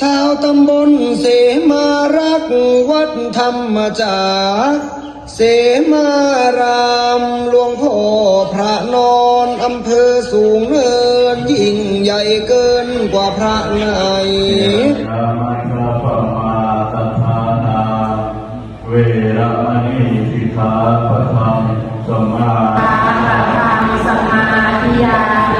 ชาวตำบลเสมารักวัดธรรมจากเสมารามหลวงพ่อพระนอนอำเภอสูงเนิน ยิ่งใหญ่เกินกว่าพระไหนเวรมณีสิกขาปะทังสมาสมาธิยา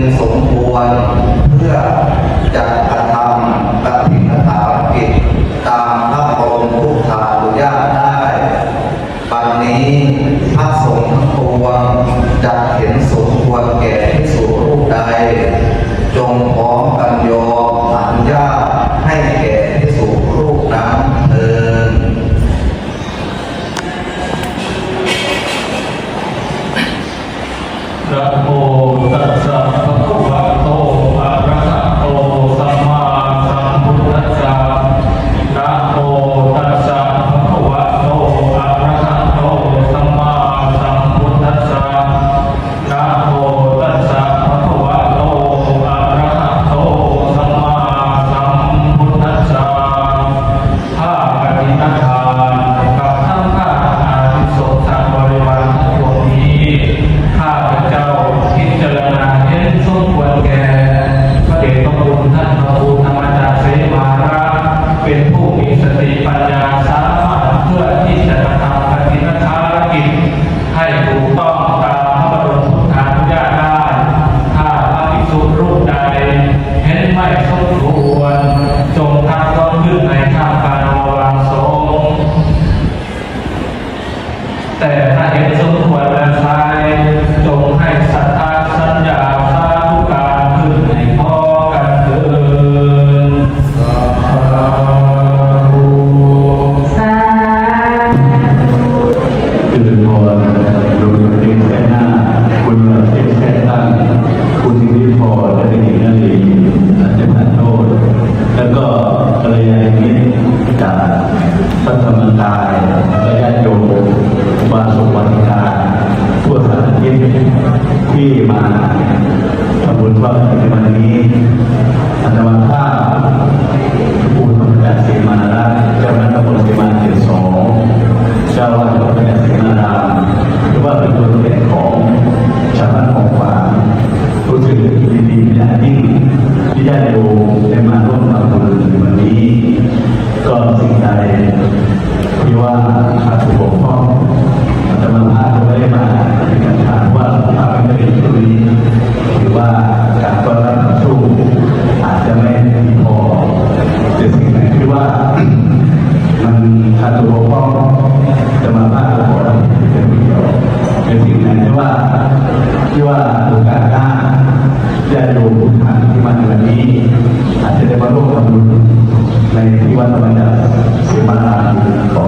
เป็นสงฆ์ one. ที่มาทำบุญว่าในวันนี้อันดับข้าผู้ทำการเสมาราเจ้าหน้าที่ตำรวจเสมาเขตสองเจ้าวัดทำการเสมาราหรือว่าเป็นตัวแทนของชาวบ้านของฝางรู้สึกยินดีเป็นอย่างยิ่งที่ได้ดูได้มาร่วมทำบุญในวันนี้ ก็สิ่งใดที่ว่าอาจถูกผมพ่อ้าตัวพ่องจะมาบ้านเราเป็นสิ่งไหนที่ว่าที่ว่าโอกาสหนจะดูทุกทางที่มาในวันนี้ อาจจะได้มาร่วมทำบุญในที่วัดธรรมจักรเสมาขอ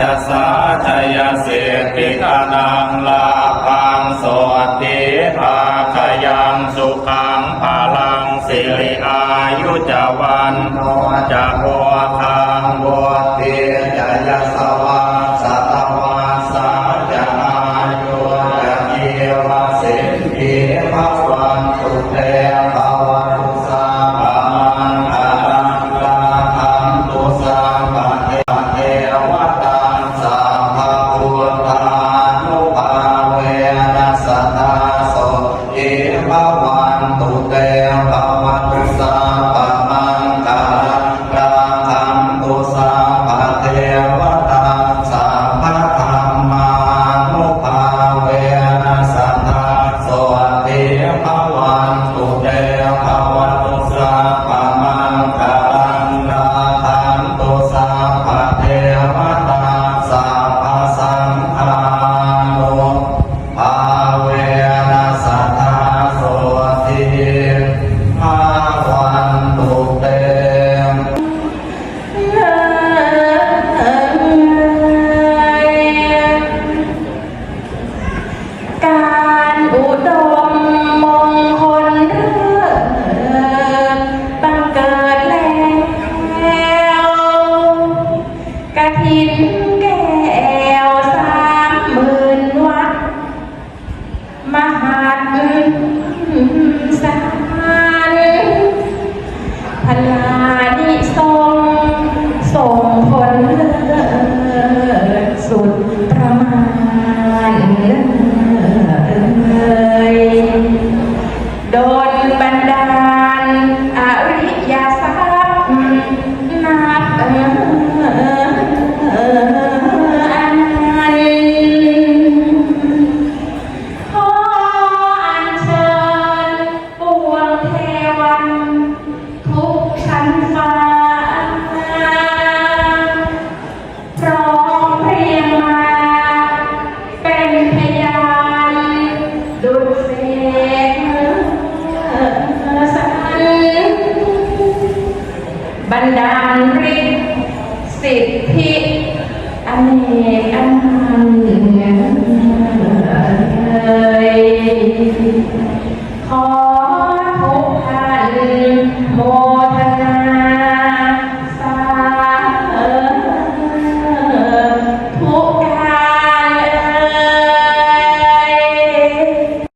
จสาทยเสติกานังลา ตาโสเอภวันตุเต